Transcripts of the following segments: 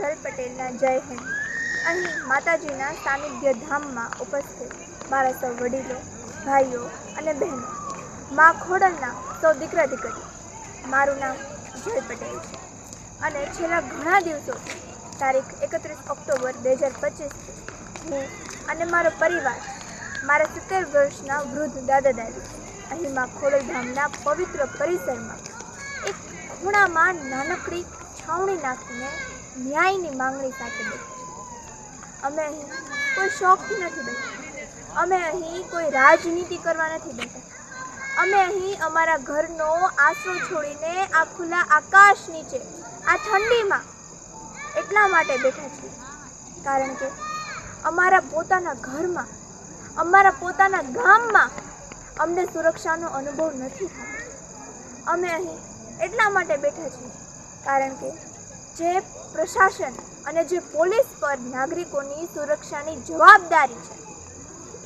જલ પટેલના જય હિન્દ. અહીં માતાજીના સાનિધ્ય ધામમાં ઉપસ્થિત મારા સૌ વડીલો, ભાઈઓ અને બહેનો. મા ખોડલના સૌ દીકરા દીકરી મારું નામ જય પટેલ છે. અને છેલ્લા ઘણા દિવસોથી તારીખ એકત્રીસ ઓક્ટોબર બે હજાર પચીસથી હું અને મારો પરિવાર મારા સિત્તેર વર્ષના વૃદ્ધ દાદા દાદી અહીં માં ખોડલ ધામના પવિત્ર પરિસરમાં એક ખૂણામાં નાનકડી છાવણી નાખીને ન્યાયની માંગણી સાથે બેઠા અમે કોઈ શોખથી નથી બેઠા. અમે અહીં કોઈ રાજનીતિ કરવા નથી બેઠા. અમે અહીં અમારા ઘરનો આશરો છોડીને આ ખુલ્લા આકાશ નીચે, આ ઠંડીમાં એટલા માટે બેઠા છીએ. કારણ કે અમારા પોતાના ઘરમાં, અમારા પોતાના ગામમાં અમને સુરક્ષાનો અનુભવ નથી થતો. અમે અહીં એટલા માટે બેઠા છીએ કારણ કે જે પ્રશાસન અને જે પોલીસ પર નાગરિકોની સુરક્ષાની જવાબદારી છે.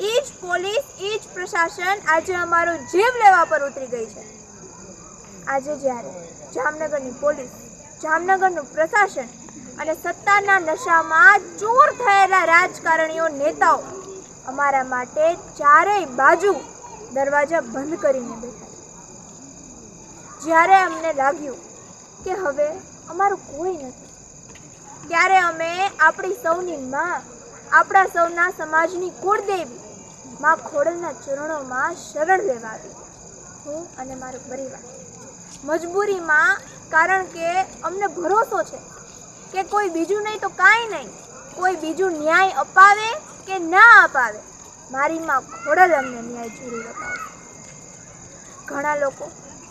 એ જ પોલીસ, એ જ પ્રશાસન આજે અમારો જીવ લેવા પર ઉતરી ગઈ છે. આજે જ્યારે જામનગરની પોલીસ, જામનગરનું પ્રશાસન અને સત્તાના નશામાં ચૂર થયેલા રાજકારણીઓ, નેતાઓ અમારા માટે ચારેય બાજુ દરવાજા બંધ કરીને બેઠા જ્યારે અમને લાગ્યું કે હવે અમારું કોઈ નથી. ત્યારે અમે આપણી સૌની માં, આપણા સૌના સમાજની કુળદેવી, માં ખોડલના ચરણોમાં શરણ લેવા આવી હું અને મારો પરિવાર. મજબૂરીમાં કારણ કે અમને ભરોસો છે કે કોઈ બીજું નહીં તો કાંઈ નહીં. કોઈ બીજું ન્યાય અપાવે કે ના અપાવે, મારી માં ખોડલ અમને ન્યાય જરૂર અપાવે. ઘણા લોકો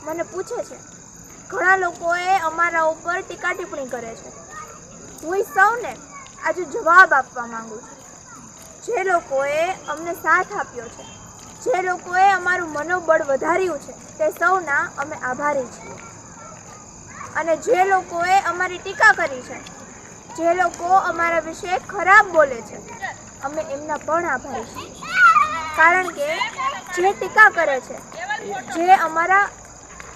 મને પૂછે છે ઘણા લોકોએ અમારા ઉપર ટીકા ટિપ્પણી કરે છે. હું સૌને આજે જવાબ આપવા માંગુ છું. જે લોકોએ અમને સાથ આપ્યો છે, જે લોકોએ અમારું મનોબળ વધાર્યું છે, તે સૌના અમે આભારી છીએ. અને જે લોકોએ અમારી ટીકા કરી છે, જે લોકો અમારા વિશે ખરાબ બોલે છે, અમે એમના પણ આભારી છીએ. કારણ કે જે ટીકા કરે છે, જે અમારા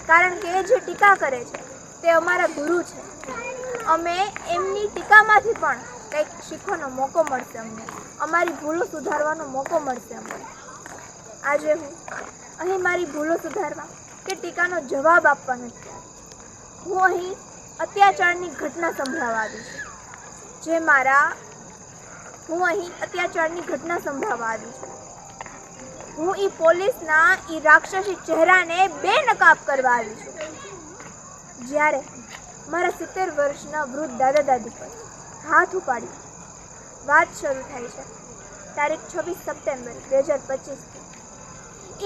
કારણ કે જે ટીકા કરે છે, તે અમારા ગુરુ છે. અમે એમની ટીકામાંથી પણ કંઈક શીખવાનો મોકો મળશે અમને. અમારી ભૂલો સુધારવાનો મોકો મળશે અમને. આજે હું અહીં મારી ભૂલો સુધારવા કે ટીકાનો જવાબ આપવા નથી. હું અહીં અત્યાચારની ઘટના સંભળાવવા આવી છું. જે મારા, હું અહીં અત્યાચારની ઘટના સંભળાવવા આવી છું. હું એ પોલીસના એ રાક્ષસી ચહેરાને બેનકાબ કરવા આવી છું. જ્યારે મારા સિત્તેર વર્ષના વૃદ્ધ દાદા દાદી પર હાથ ઉપાડી વાત શરૂ થાય છે, તારીખ છવ્વીસ સપ્ટેમ્બર બે હજાર પચીસથી.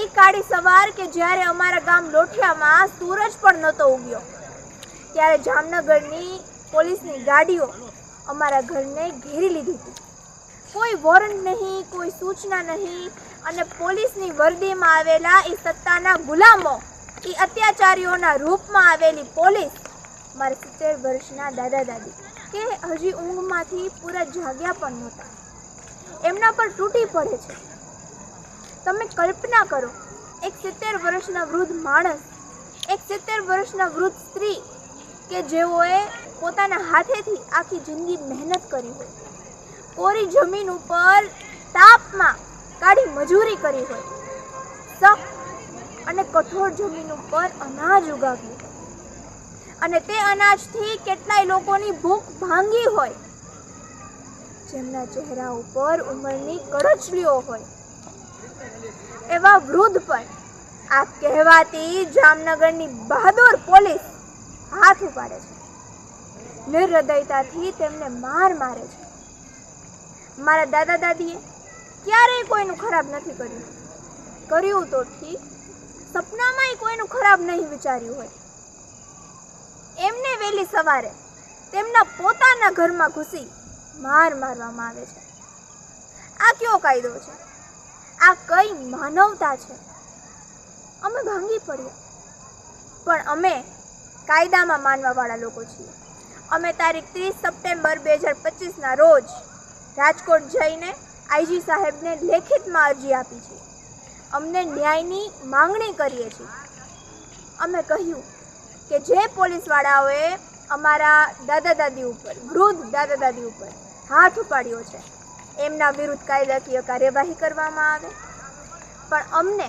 એ કાળી સવાર કે જ્યારે અમારા ગામ લોઠિયામાં સૂરજ પણ નહોતો ઉગ્યો, ત્યારે જામનગરની પોલીસની ગાડીઓ અમારા ઘરને ઘેરી લીધી હતી. કોઈ વોરંટ નહીં, કોઈ સૂચના નહીં અને પોલીસની વર્દીમાં આવેલા એ સત્તાના ગુલામો એ અત્યાચારીઓના રૂપમાં આવેલી પોલીસ મારા સિત્તેર વર્ષના દાદા દાદી, કે હજી ઊંઘમાંથી પૂરા જાગ્યા પણ નહોતા. એમના પર તૂટી પડે છે. તમે કલ્પના કરો, એક સિત્તેર વર્ષના વૃદ્ધ માણસ, એક સિત્તેર વર્ષના વૃદ્ધ સ્ત્રી, કે જેઓએ પોતાના હાથેથી આખી જિંદગી મહેનત કરી હોય. કોરી જમીન ઉપર તાપમાં મજૂરી કરી હોય. સખત અને કઠોર જમીન ઉપર અનાજ ઉગાવ્યું. અને તે અનાજથી કેટલાય લોકોની ભૂખ ભાંગી હોય. જેમના ચહેરા ઉપર ઉંમરની કરચલીઓ હોય. એવા વૃદ્ધ પર આ કહેવાતી જામનગરની બહાદુર પોલીસ હાથ ઉપાડે છે. નિર્હૃદયતાથી તેમને માર મારે છે. મારા દાદા દાદીએ ક્યારેય કોઈનું ખરાબ નથી કર્યું. કર્યું તો ઠીક, સપનામાંય કોઈનું ખરાબ નહીં વિચાર્યું હોય. એમને વહેલી સવારે તેમના પોતાના ઘરમાં ઘૂસી માર મારવામાં આવે છે. આ કયો કાયદો છે? આ કઈ માનવતા છે? અમે ભાંગી પડ્યા. પણ અમે કાયદામાં માનવાવાળા લોકો છીએ. અમે તારીખ ત્રીસ સપ્ટેમ્બર બે હજાર પચીસના રોજ રાજકોટ જઈને આઈજી સાહેબને લેખિતમાં અરજી આપી છે. અમને ન્યાયની માંગણી કરીએ છીએ. અમે કહ્યું કે જે પોલીસવાળાઓએ અમારા દાદા દાદી ઉપર, વૃદ્ધ દાદા દાદી ઉપર હાથ ઉપાડ્યો છે, એમના વિરુદ્ધ કાયદાકીય કાર્યવાહી કરવામાં આવે. પણ અમને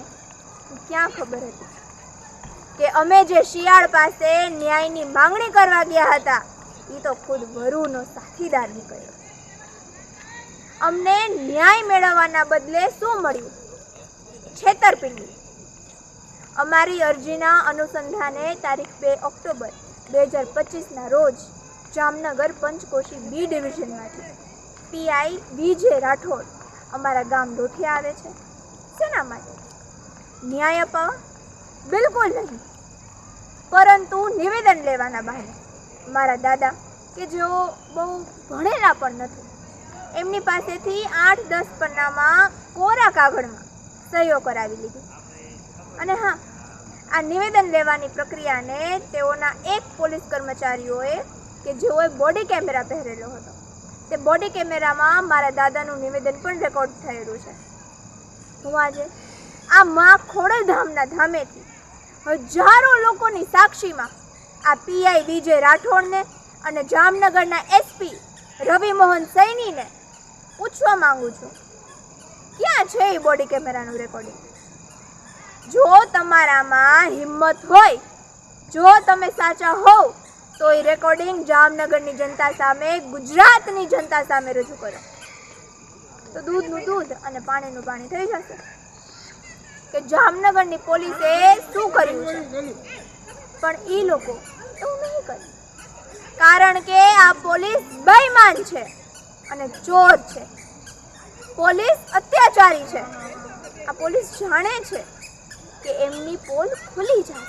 ક્યાં ખબર હતી કે અમે જે શિયાળ પાસે ન્યાયની માંગણી કરવા ગયા હતા એ તો ખુદ વરુનો સાથીદાર નીકળ્યો અમને ન્યાય મેળવવાના બદલે શું મળ્યું? છેતરપિંડી. અમારી અરજીના અનુસંધાને તારીખ બે ઓક્ટોબર બે હજાર પચીસના રોજ જામનગર પંચકોશી બી ડિવિઝનમાંથી પીઆઈ વિજય રાઠોડ અમારા ગામ લોઠિયા આવે છે. શેના માટે? ન્યાય અપાવવા? બિલકુલ નહીં. પરંતુ નિવેદન લેવાના બહાને. મારા દાદા કે જેઓ બહુ ભણેલા પણ નથી એમની પાસેથી આઠ દસ પન્નામાં કોરા કાગળમાં સહીઓ કરાવી લીધી. અને હા, આ નિવેદન લેવાની પ્રક્રિયાને તેઓના એક પોલીસ કર્મચારીઓએ કે જેઓએ બોડી કેમેરા પહેરેલો હતો. તે બોડી કેમેરામાં મારા દાદાનું નિવેદન પણ રેકોર્ડ થયેલું છે. હું આજે આ મા ખોડલધામના ધામેથી હજારો લોકોની સાક્ષીમાં આ પીઆઈ વિજય રાઠોડને અને જામનગરના એસપી રવિ મોહન સૈનીને પૂછવા માંગુ છું. ક્યાં છે એ બોડી કેમેરાનું રેકોર્ડિંગ જો તમારામાં હિંમત હોય, જો તમે સાચા હોવ, તો એ રેકોર્ડિંગ જામનગરની જનતા સામે, ગુજરાતની જનતા સામે રજૂ કરો. તો દૂધનું દૂધ અને પાણીનું પાણી થઈ જશે. કે જામનગરની પોલીસે શું કર્યું પણ એ લોકો એવું નહીં કરે. કારણ કે આ પોલીસ બેઈમાન છે. અને ચોર છે. પોલીસ અત્યાચારી છે. આ પોલીસ જાણે છે કે એમની પોલ ખુલી જશે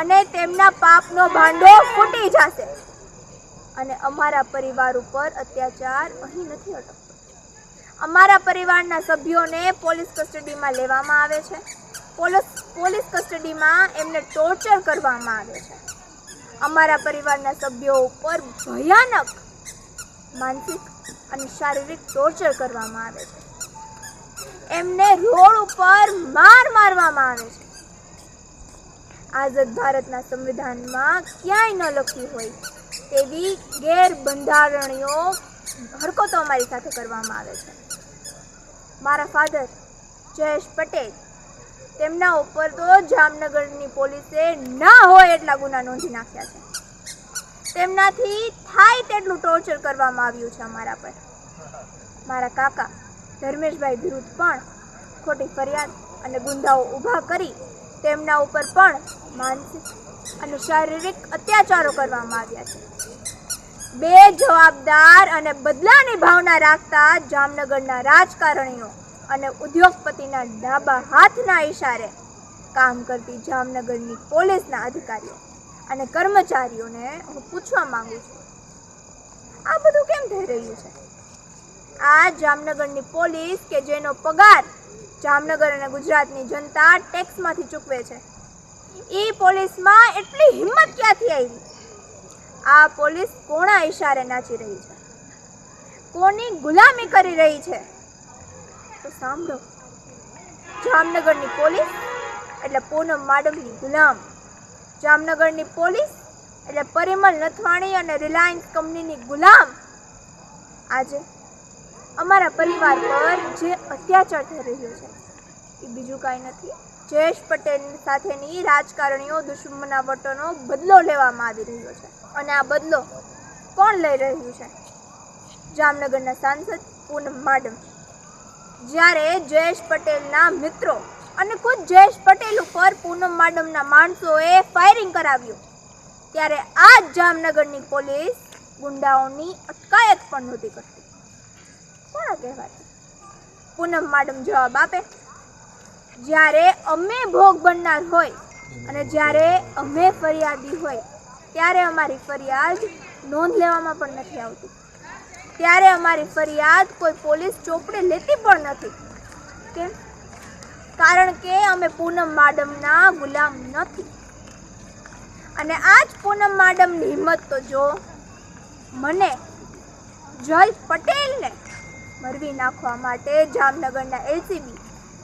અને તેમના પાપનો ભાંડો ફૂટી જશે. અને અમારા પરિવાર ઉપર અત્યાચાર અહીં નથી અટકતો. અમારા પરિવારના સભ્યોને પોલીસ કસ્ટડીમાં લેવામાં આવે છે. પોલીસ પોલીસ કસ્ટડીમાં એમને ટોર્ચર કરવામાં આવે છે. અમારા પરિવારના સભ્યો ઉપર ભયાનક માનસિક અને શારીરિક ટોર્ચર કરવામાં આવે છે. એમને રોડ ઉપર માર મારવામાં આવે છે. આઝાદ ભારતના સંવિધાનમાં ક્યાંય ન લખ્યું હોય તેવી ગેરબંધારણીય હરકતો અમારી સાથે કરવામાં આવે છે. મારા ફાધર જયેશ પટેલ, તેમના ઉપર તો જામનગરની પોલીસે ના હોય એટલા ગુના નોંધી નાખ્યા છે. તેમનાથી થાય તેટલું ટોર્ચર કરવામાં આવ્યું છે અમારા પર. મારા કાકા ધર્મેશભાઈ વિરુદ્ધ પણ ખોટી ફરિયાદ અને ગુંદાઓ ઊભા કરી તેમના ઉપર પણ માનસિક અને શારીરિક અત્યાચારો કરવામાં આવ્યા છે. બે જવાબદાર અને બદલાની ભાવના રાખતા જામનગરના રાજકારણીઓ અને ઉદ્યોગપતિના ડાબા હાથના ઈશારે કામ કરતી જામનગરની પોલીસના અધિકારીઓ અને કર્મચારીઓને હું પૂછવા માંગુ છું, આ બધું કેમ થઈ રહ્યું છે? આ જામનગરની પોલીસ કે જેનો પગાર જામનગર અને ગુજરાતની જનતા ટેક્સમાંથી ચૂકવે છે? એ પોલીસમાં એટલી હિંમત ક્યાંથી આવી? આ પોલીસ કોણા ઈશારે નાચી રહી છે? કોની ગુલામી કરી રહી છે? તો સાંભળો. જામનગરની પોલીસ એટલે પૂનમ માડમની ગુલામ. જામનગરની પોલીસ એટલે પરિમલ નથવાણી અને રિલાયન્સ કંપનીની ગુલામ આજે અમારા પરિવાર પર જે અત્યાચાર થઈ રહ્યો છે, એ બીજું કાંઈ નથી. જયેશ પટેલ સાથેની રાજકારણીઓ દુશ્મનાવટોનો બદલો લેવામાં આવી રહ્યો છે અને આ બદલો કોણ લઈ રહ્યું છે? જામનગરના સાંસદ પૂનમ માડમ. જ્યારે જયેશ પટેલના મિત્રો અને ખુદ જયેશ પટેલ ઉપર પૂનમ માડમના માણસોએ ફાયરિંગ કરાવ્યું. ત્યારે આ જ જામનગરની પોલીસ ગુંડાઓની અટકાયત પણ નહોતી કરતી. કોણ કહેવાય? પૂનમ માડમ જવાબ આપે. જ્યારે અમે ભોગ બનનાર હોય અને જ્યારે અમે ફરિયાદી હોય, ત્યારે અમારી ફરિયાદ નોંધ લેવામાં પણ નથી આવતી. ત્યારે અમારી ફરિયાદ કોઈ પોલીસ ચોપડે લેતી પણ નથી. કેમ? કારણ કે અમે પૂનમ માડમના ગુલામ નથી. અને આ જ પૂનમ માડમની હિંમત તો જો મને જય પટેલને મરવી નાખવા માટે જામનગરના એલસીબી,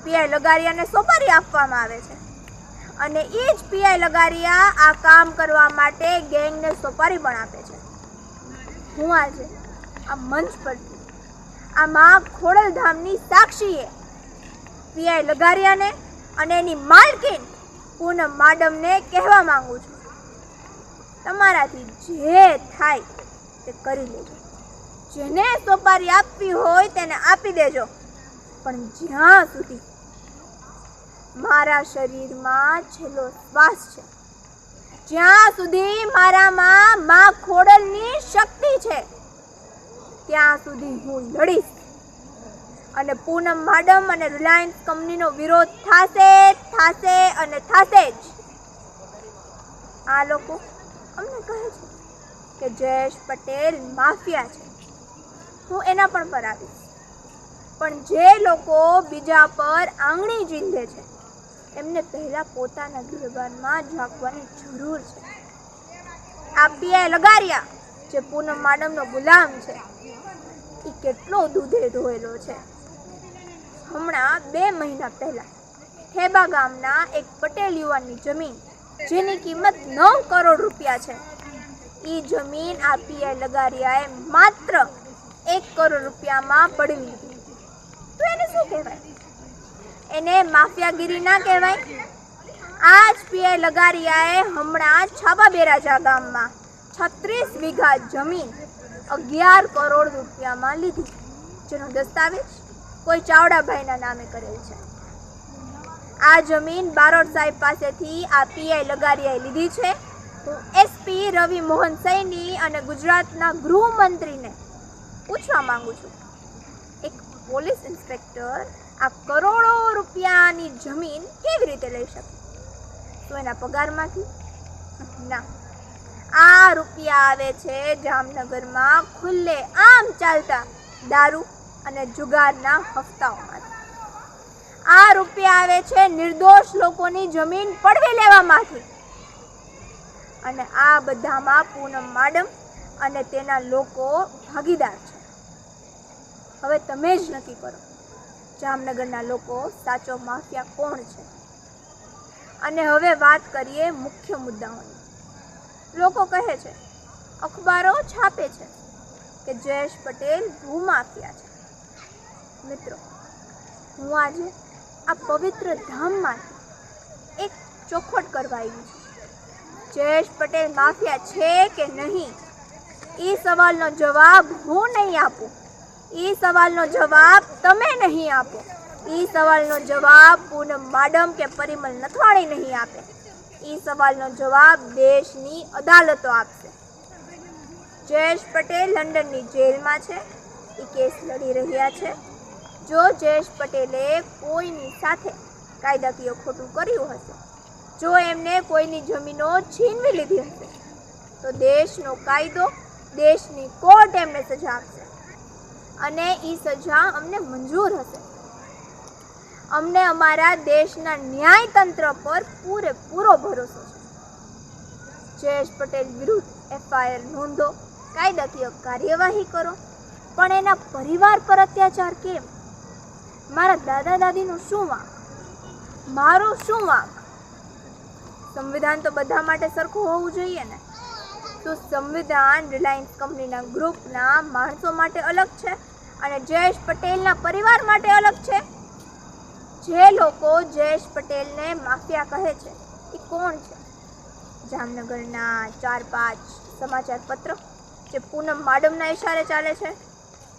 પીઆઈ લગારિયાને સોપારી આપવામાં આવે છે. અને એ જ પીઆઈ લગારિયા આ કામ કરવા માટે ગેંગને સોપારી પણ આપે છે. હું આજે આ મંચ પરથી, આ મા ખોડલધામની સાક્ષીએ પીઆઈ લગારિયાને અને એની માલકીન પૂનમ માડમને કહેવા માંગુ છું. તમારાથી જે થાય તે કરી લેજો. જેને સોપારી આપવી હોય તેને આપી દેજો. પણ જ્યાં સુધી મારા શરીરમાં છેલ્લો શ્વાસ છે, જ્યાં સુધી મારામાં મા ખોડલની શક્તિ છે, ત્યાં સુધી હું લડીશ. અને પૂનમ માડમ અને રિલાયન્સ કંપનીનો વિરોધ થાશે થાશે અને થાશે જ. આ લોકો અમને કહે છે કે જયેશ પટેલ માફિયા છે. હું એના પણ પર આવીશ. પણ જે લોકો બીજા પર આંગળી ચીંધે છે, એમને પહેલાં પોતાના ગિરબાનમાં ઝાંકવાની જરૂર છે. આ પીઆઈ લગારિયા, જે પૂનમ માડમનો ગુલામ છે એ કેટલો દૂધે ધોયેલો છે. હમણાં બે મહિના પહેલાં થેબા ગામના એક પટેલ યુવાનની જમીન, જેની કિંમત નવ કરોડ રૂપિયા છે. એ જમીન આ પીઆઈ લગારિયાએ માત્ર એક કરોડ રૂપિયામાં પડી લીધી. તો એને શું કહેવાય? એને માફિયાગીરી ના કહેવાય? આ જ પીઆઈ લગારિયાએ હમણાં છાપા બેરાજા ગામમાં છત્રીસ વીઘા જમીન અગિયાર કરોડ રૂપિયામાં લીધી. જેનો દસ્તાવેજ કોઈ ચાવડાભાઈના નામે કરેલ છે. આ જમીન બારોટ સાહેબ પાસેથી આ પીઆઈ લગારિયાએ લીધી છે. એસપી રવિ મોહન સૈની અને ગુજરાતના ગૃહમંત્રીને પૂછવા માંગુ છું. એક પોલીસ ઇન્સ્પેક્ટર આ કરોડો રૂપિયાની જમીન કેવી રીતે લઈ શકે? તો એના પગારમાંથી? ના. આ રૂપિયા આવે છે જામનગરમાં ખુલ્લે આમ ચાલતા દારૂ અને જુગારના હપ્તાઓમાંથી આ રૂપિયા આવે છે નિર્દોષ લોકોની જમીન પડવી લેવામાંથી. અને આ બધામાં પૂનમ માડમ અને તેના લોકો ભાગીદાર છે. હવે તમે જ નક્કી કરો, જામનગરના લોકો સાચો માફિયા કોણ છે? અને હવે વાત કરીએ મુખ્ય મુદ્દાઓની. લોકો કહે છે, અખબારો છાપે છે કે જયેશ પટેલ ભૂમાફિયા છે. મિત્રો, હું આજે આ પવિત્ર ધામમાંથી એક ચોખવટ કરવા આવી છું. જયેશ પટેલ માફિયા છે કે નહીં? એ સવાલનો જવાબ હું નહીં આપું. એ સવાલનો જવાબ તમે નહીં આપો. એ સવાલનો જવાબ પૂનમ માડમ કે પરિમલ નથવાણી નહીં આપે. એ સવાલનો જવાબ દેશની અદાલતો આપશે. જયેશ પટેલ લંડનની જેલમાં છે. એ કેસ લડી રહ્યા છે. જો જયેશ પટેલે કોઈની સાથે કાયદાકીય ખોટું કર્યું હશે, જો એમને કોઈની જમીનો છીનવી લીધી હશે, તો દેશનો કાયદો દેશની કોર્ટ એમને સજા આપશે અને એ સજા અમને મંજૂર હશે. અમને અમારા દેશના ન્યાયતંત્ર પર પૂરેપૂરો ભરોસો છે. જયેશ પટેલ વિરુદ્ધ એફઆઈઆર નોંધો, કાયદાકીય કાર્યવાહી કરો, પણ એના પરિવાર પર અત્યાચાર કેમ? મારા દાદા દાદીનું શું વાંક? મારું શું વાંક? સંવિધાન તો બધા માટે સરખું હોવું જોઈએ ને. તો સંવિધાન રિલાયન્સ કંપનીના ગ્રુપના માણસો માટે અલગ છે અને જયેશ પટેલના પરિવાર માટે અલગ છે. જે લોકો જયેશ પટેલને માફિયા કહે છે, એ કોણ છે? જામનગરના ચાર પાંચ સમાચાર પત્ર જે પૂનમ માડમના ઇશારે ચાલે છે.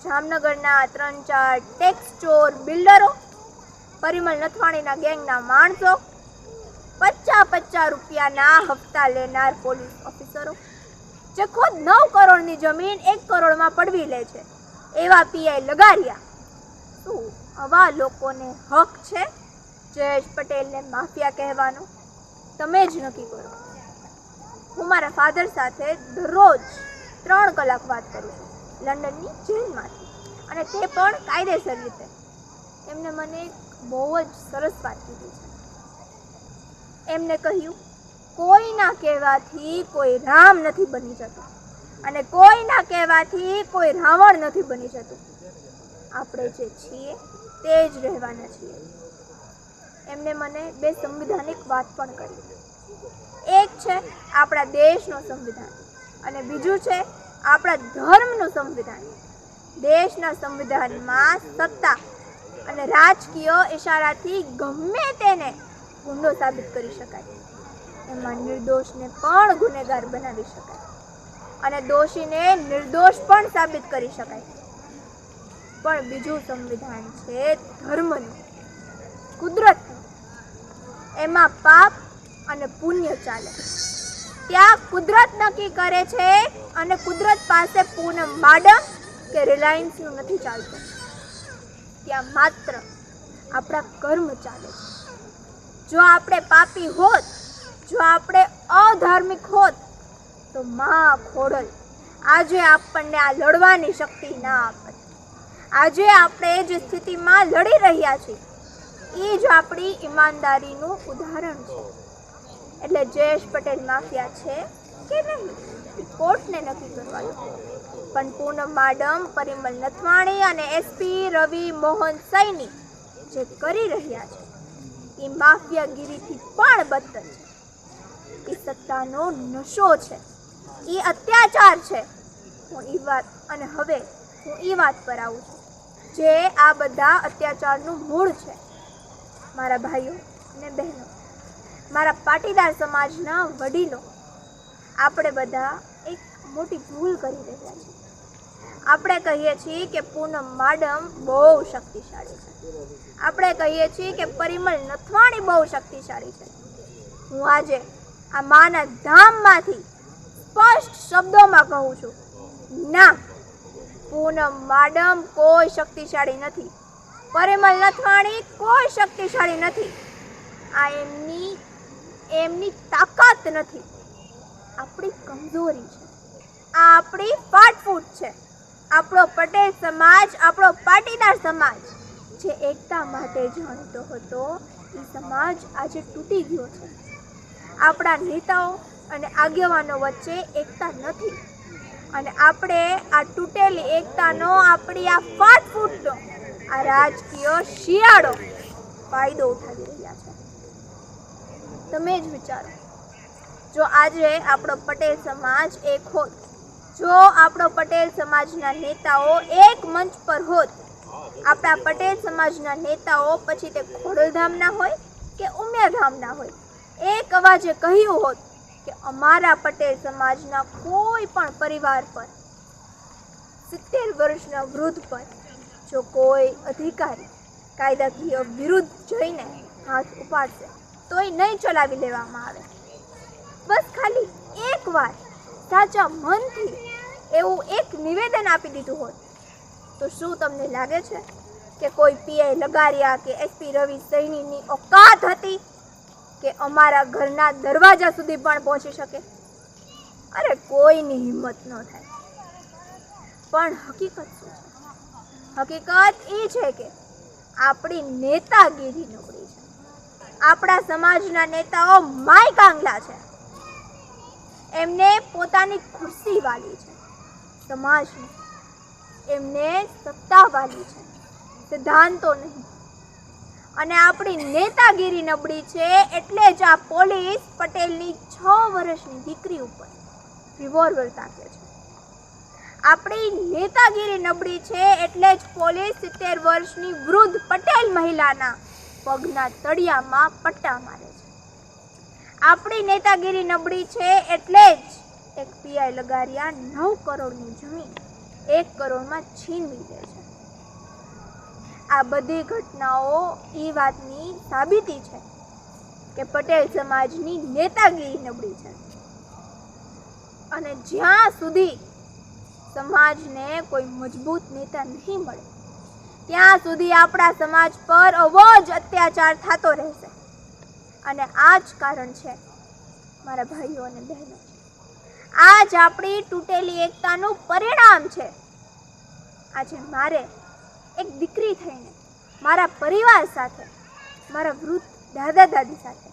જામનગરના ત્રણ ચાર ટેક્સ ચોર બિલ્ડરો, પરિમલ નથવાણીના ગેંગના માણસો પચાસ પચાસ રૂપિયાના હપ્તા લેનાર પોલીસ ઓફિસરો. જે ખુદ નવ કરોડની જમીન એક કરોડમાં પડવી લે છે. એવા પીઆઈ લગાડ્યા શું આવા લોકોને હક છે? જયેશ પટેલને માફિયા કહેવાનો? તમે જ નક્કી કરો. હું મારા ફાધર સાથે દરરોજ ત્રણ કલાક વાત કરું છું. લંડનની જેલમાંથી. અને તે પણ કાયદેસર રીતે. એમને મને બહુ જ સરસ વાત કીધી છે. એમને કહ્યું કોઈના કહેવાથી કોઈ રામ નથી બની જતું. અને કોઈના કહેવાથી કોઈ રાવણ નથી બની જતું. આપણે જે છીએ તે જ રહેવાના છીએ. એમને મને બે સંવિધાનિક વાત પણ કરી. એક છે આપણા દેશનું સંવિધાન. અને બીજું છે આપણા ધર્મનું સંવિધાન. દેશના સંવિધાનમાં સત્તા અને રાજકીય ઇશારાથી ગમે તેને ગુંડો સાબિત કરી શકાય. એમાં નિર્દોષને પણ ગુનેગાર બનાવી શકાય. અને દોષીને નિર્દોષ પણ સાબિત કરી શકાય. પણ બીજું સંવિધાન છે ધર્મનું. કુદરતનું. એમાં પાપ અને પુણ્ય ચાલે. ત્યાં કુદરત નક્કી કરે છે અને કુદરત પાસે પૂનમ માડમ કે રિલાયન્સનું નથી ચાલતું. ત્યાં માત્ર આપણા કર્મ ચાલે છે. જો આપણે પાપી હોત, જો આપણે અધાર્મિક હોત, તો મા ખોડલ. આજે આપણને આ લડવાની શક્તિ ના આપત આજે આપણે જે સ્થિતિમાં લડી રહ્યા છીએ. એ જ આપણી ઈમાનદારીનું ઉદાહરણ છે. એટલે જયેશ પટેલ માફિયા છે કે નહીં? કોર્ટને નક્કી કરવાનું પણ પૂનમ માડમ, પરિમલ નથવાણી અને એસપી રવિ મોહન સૈની જે કરી રહ્યા છે, એ માફિયાગીરીથી પણ બદતર છે. એ સત્તાનો નશો છે. એ અત્યાચાર છે. હું એ વાત, અને હવે હું એ વાત પર આવું છું. જે આ બધા અત્યાચારનું મૂળ છે. મારા ભાઈઓ અને બહેનો મારા પાટીદાર સમાજના વડીલો આપણે બધા એક મોટી ભૂલ કરી રહ્યા છીએ. આપણે કહીએ છીએ કે પૂનમ માડમ બહુ શક્તિશાળી છે. આપણે કહીએ છીએ કે પરિમલ નથવાણી બહુ શક્તિશાળી છે. હું આજે આ માના ધામમાંથી સ્પષ્ટ શબ્દોમાં કહું છું, ના, પૂનમ માડમ કોઈ શક્તિશાળી નથી. પરિમલ નથવાણી કોઈ શક્તિશાળી નથી. આ એમની એમની તાકાત નથી. આપણી કમજોરી છે. આ આપણી ફાટફૂટ છે. આપણો પટેલ સમાજ, આપણો પાટીદાર સમાજ જે એકતા માટે જાણીતો હતો, એ સમાજ આજે તૂટી ગયો છે. આપણા નેતાઓ અને આગેવાનો વચ્ચે એકતા નથી. અને આપણે આ તૂટેલી એકતાનો, આપણી આ ફાટફૂટનો આ રાજકીય શિયાળો ફાયદો ઉઠાવી રહ્યા છે. તમે જ વિચારો. જો આજે આપણો પટેલ સમાજ એક હોત, જો આપણો પટેલ સમાજના નેતાઓ એક મંચ પર હોત, આપણા પટેલ સમાજના નેતાઓ પછી તે ખોડલધામના હોય કે ઉમિયાધામના હોય, એક અવાજે કહ્યું હોત કે અમારા પટેલ સમાજના કોઈ પણ પરિવાર પર, સિત્તેર વર્ષના વૃદ્ધ પર જો કોઈ અધિકારી કાયદાકીય વિરુદ્ધ જઈને હાથ ઉપાડશે તો એ નહીં ચલાવી લેવામાં આવે. બસ ખાલી એક વાર સાચા મનથી એવું એક નિવેદન આપી દીધું હોત તો શું તમને લાગે છે કે કોઈ પીઆઈ લગારિયા કે એસપી રવિ સૈનીની ઓકાત હતી કે અમારા ઘરના દરવાજા સુધી પણ પહોંચી શકે? અરે કોઈની હિંમત ન થાય. પણ હકીકત શું છે? હકીકત એ છે કે આપણી નેતાગીરી નબળી આપણા સમાજના નેતાઓ માય કાંગલા છે. એમને પોતાની ખુરશી વાલી છે. સમાજની એમને સત્તા વાલી છે. સિદ્ધાંતો નહીં. અને આપણી નેતાગીરી નબળી છે એટલે જ આ પોલીસ પટેલની છ વર્ષની દીકરી ઉપર રિવોલ્વર તાકે છે. આપણી નેતાગીરી નબળી છે એટલે જ પોલીસ સિત્તેર વર્ષની વૃદ્ધ પટેલ મહિલાના પગના તળિયામાં પટ્ટા મારે છે. આપણી નેતાગીરી નબળી છે એટલે જ એક પીઆઈ લગારિયા નવ કરોડની જમીન એક કરોડમાં છીનવી લે છે. આ બધી ઘટનાઓ એ વાતની સાબિતી છે કે પટેલ સમાજની નેતાગીરી નબળી છે. અને જ્યાં સુધી સમાજને કોઈ મજબૂત નેતા નહીં મળે ત્યાં સુધી આપણા સમાજ પર અવોજ અત્યાચાર થતો રહેશે. અને આ જ કારણ છે મારા ભાઈઓ અને બહેનો. આ જ આપણી તૂટેલી એકતાનું પરિણામ છે. આજે મારે એક દીકરી થઈને મારા પરિવાર સાથે, મારા વૃદ્ધ દાદા દાદી સાથે,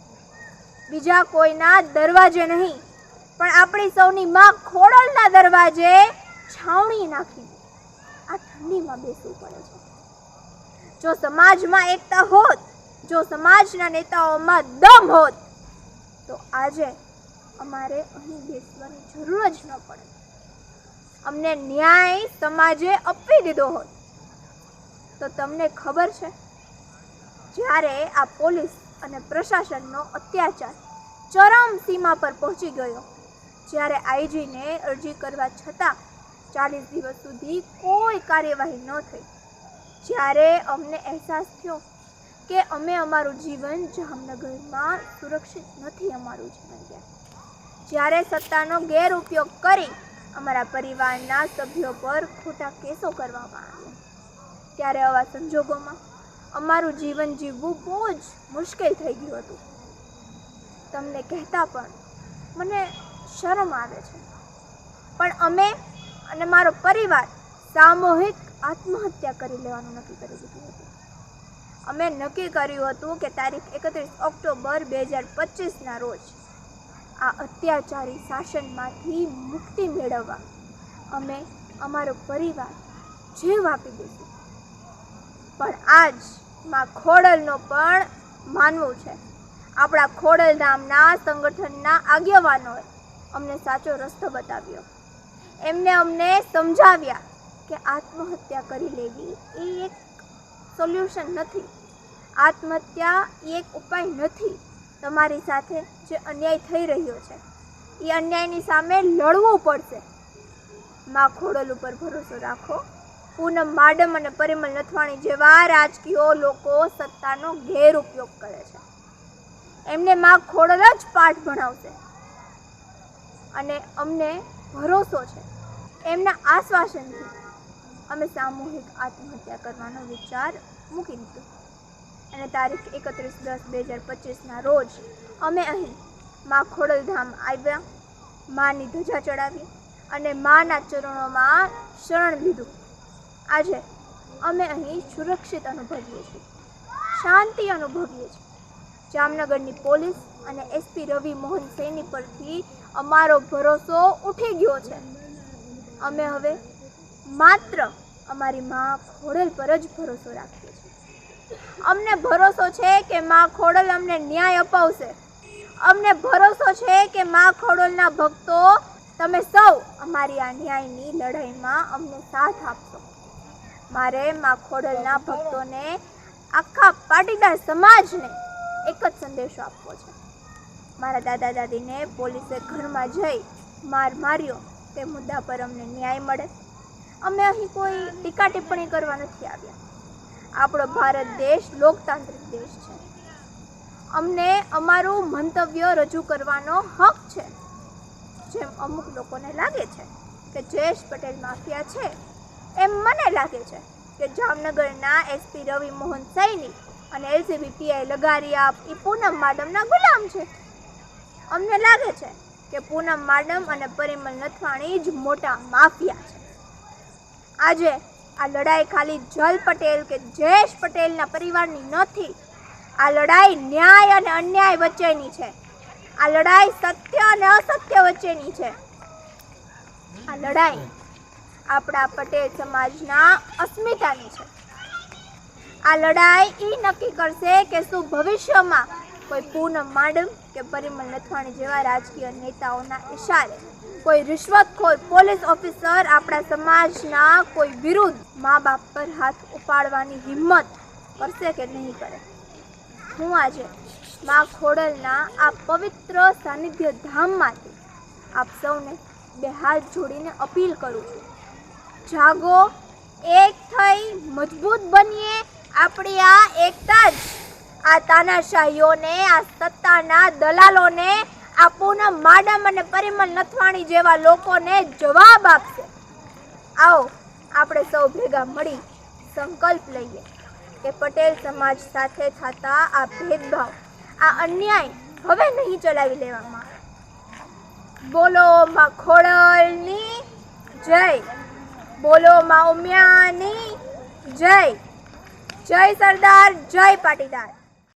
બીજા કોઈના દરવાજે નહીં, પણ આપણી સૌની માં ખોડલના દરવાજે છાવણી નાખીને આ ઠંડીમાં બેસવું પડે છે. જો સમાજમાં એકતા હોત, જો સમાજના નેતાઓમાં દમ હોત, તો આજે અમારે અહીં બેસવાની જરૂર જ ન પડે. અમને ન્યાય સમાજે આપી દીધો હોત. તો તમને ખબર છે, જ્યારે આ પોલીસ અને પ્રશાસનનો અત્યાચાર ચરમ સીમા પર પહોંચી ગયો, જ્યારે આઈજીને અરજી કરવા છતાં ચાલીસ દિવસ સુધી કોઈ કાર્યવાહી ન થઈ. જ્યારે અમને અહેસાસ થયો કે અમે અમારું જીવન જામનગરમાં સુરક્ષિત નથી, અમારું જીવન ત્યાં. જ્યારે સત્તાનો ગેરઉપયોગ કરી અમારા પરિવારના સભ્યો પર ખોટા કેસો કરવામાં આવ્યા, ત્યારે આવા સંજોગોમાં અમારું જીવન જીવવું બહુ જ મુશ્કેલ થઈ ગયું હતું. તમને કહેતા પણ મને શરમ આવે છે. પણ અમે અને મારો પરિવાર સામૂહિક આત્મહત્યા કરી લેવાનું નક્કી કરી દીધું હતું. અમે નક્કી કર્યું હતું કે તારીખ એકત્રીસ ઓક્ટોબર બે હજાર પચીસના રોજ આ અત્યાચારી શાસનમાંથી મુક્તિ મેળવવા અમે અમારો પરિવાર જીવ આપી દઈશું. પણ આજમાં ખોડલનો પણ માનવું છે. આપણા ખોડલ નામના સંગઠનના આગેવાનોએ અમને સાચો રસ્તો બતાવ્યો. એમને અમને સમજાવ્યા કે આત્મહત્યા કરી લેવી, એ એક સોલ્યુશન નથી. આત્મહત્યા એ એક ઉપાય નથી તમારી સાથે જે અન્યાય થઈ રહ્યો છે. એ અન્યાયની સામે લડવું પડશે. માં ખોડલ ઉપર ભરોસો રાખો. પૂનમ, માડમ અને પરિમલ નથવાણી જેવા રાજકીય લોકો સત્તાનો ગેરઉપયોગ કરે છે. એમને માં ખોડલ જ પાઠ ભણાવશે. અને અમને ભરોસો છે. એમના આશ્વાસનથી અમે સામૂહિક આત્મહત્યા કરવાનો વિચાર મૂકી દીધો. અને તારીખ એકત્રીસ દસ બે હજાર પચીસના રોજ અમે અહીં માં ખોડલધામ આવ્યા, માની ધજા ચડાવી અને માના ચરણોમાં શરણ લીધું. આજે અમે અહીં સુરક્ષિત અનુભવીએ છીએ, શાંતિ અનુભવીએ છીએ. જામનગરની પોલીસ અને એસપી રવિ મોહન સૈની પરથી અમારો ભરોસો ઉઠી ગયો છે. અમે હવે માત્ર અમારી મા ખોડલ પર જ ભરોસો રાખીએ છીએ અમને ભરોસો છે કે મા ખોડલ અમને ન્યાય અપાવશે. અમને ભરોસો છે કે મા ખોડલના ભક્તો તમે સૌ અમારી આ ન્યાયની લડાઈમાં અમને સાથ આપશો. મારે મા ખોડલના ભક્તોને આખા પાટીદાર સમાજને એક જ સંદેશો આપવો છે. મારા દાદા દાદીને પોલીસે ઘરમાં જઈ માર માર્યો. તે મુદ્દા પર અમને ન્યાય મળે. અમે અહીં કોઈ ટીકા ટિપ્પણી કરવા નથી આવ્યા. આપણો ભારત દેશ લોકતાંત્રિક દેશ છે. અમને અમારું મંતવ્ય રજૂ કરવાનો હક છે. જેમ અમુક લોકોને લાગે છે કે જયેશ પટેલ માફિયા છે, એમ મને લાગે છે કે જામનગરના એસપી રવિ મોહન સૈની અને એલસીબી પીઆઈ લગારિયા એ પૂનમ માડમના ગુલામ છે. અમને લાગે છે કે પૂનમ માડમ અને પરિમલ નથવાણી જ મોટા માફિયા છે. આજે આ લડાઈ ખાલી જલ પટેલ કે જયેશ પટેલના પરિવારની નથી. આ લડાઈ ન્યાય અને અન્યાય વચ્ચેની છે. આ લડાઈ સત્ય અને અસત્ય વચ્ચેની છે. આ લડાઈ આપણા પટેલ સમાજના અસ્મિતાની છે. આ લડાઈ એ નક્કી કરશે કે શું ભવિષ્યમાં કોઈ પૂનમ માડમ કે પરિમલ નથવાણી જેવા રાજકીય નેતાઓના ઇશારે કોઈ રિશ્વતખોર પોલીસ ઓફિસર આપણા સમાજના કોઈ વિરુદ્ધ મા બાપ પર હાથ ઉપાડવાની હિંમત કરશે કે નહીં કરે? હું આજે મા ખોડલના આ પવિત્ર સાનિધ્ય ધામમાંથી આપ સૌને બે હાથ જોડીને અપીલ કરું છું. જાગો, એક થઈ મજબૂત બનીએ આપણી આ એકતા જ. આ તાનાશાહીઓને, આ સત્તાના દલાલોને આ પૂનમ માડમ અને પરિમલ નથવાણી જેવા લોકોને જવાબ આપશે. આવો, આપણે સૌ ભેગા મળી સંકલ્પ લઈએ કે પટેલ સમાજ સાથે થતા આ ભેદભાવ, આ અન્યાય હવે નહીં ચલાવી લેવામાં. બોલો માં ખોડલની જય, બોલો માં ઉમિયાની જય. જય સરદાર, જય પાટીદાર.